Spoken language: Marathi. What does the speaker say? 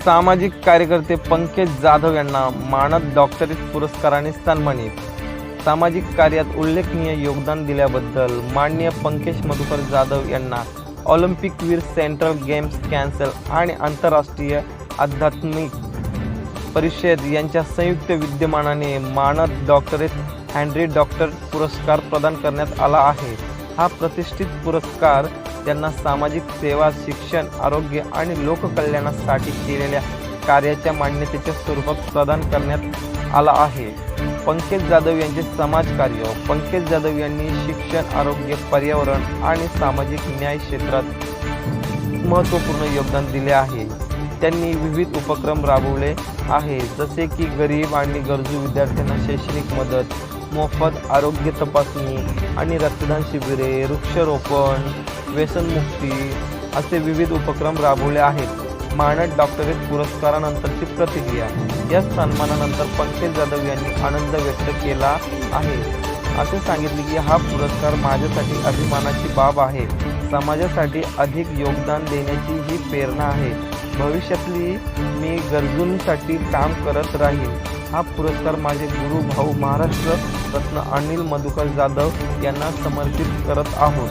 सामाजिक कार्यकर्ते पंकज जाधव यांना मानद डॉक्टरेट पुरस्काराने सन्मानित. सामाजिक कार्यात उल्लेखनीय योगदान दिल्याबद्दल माननीय पंकज मधुकर जाधव यांना ऑलिम्पिक वीर सेंट्रल गेम्स कॅन्सल आणि आंतरराष्ट्रीय आध्यात्मिक परिषद यांच्या संयुक्त विद्यमानाने मानद डॉक्टरेट हँड्री डॉक्टर पुरस्कार प्रदान करण्यात आला आहे. हा प्रतिष्ठित पुरस्कार त्यांना सामाजिक सेवा शिक्षण आरोग्य आणि लोककल्याणासाठी केलेल्या कार्याच्या मान्यतेच्या स्वरूपात प्रदान करण्यात आला आहे. पंकज जाधव यांचे समाजकार्य. पंकज जाधव यांनी शिक्षण आरोग्य पर्यावरण आणि सामाजिक न्याय क्षेत्रात महत्त्वपूर्ण योगदान दिले आहे. त्यांनी विविध उपक्रम राबवले आहे जसे की गरीब आणि गरजू विद्यार्थ्यांना शैक्षणिक मदत मोफत आरोग्य तपासणी आणि रक्तदान शिबिरे वृक्षारोपण व्यसनमुक्ती असे विविध उपक्रम राबवले आहेत. मानद डॉक्टरेट पुरस्कारानंतरची प्रतिक्रिया. या सन्मानानंतर पंकज जाधव यांनी आनंद व्यक्त केला आहे. असे सांगितले की हा पुरस्कार माझ्यासाठी अभिमानाची बाब आहे. समाजासाठी अधिक योगदान देण्याची ही प्रेरणा आहे. भविष्यातली मी गरजूंसाठी काम करत राहील हा पुरस्कार माझे गुरु भाऊ महाराष्ट्र रत्न अनिल मधुकर जाधव यांना समर्पित करत आहोत.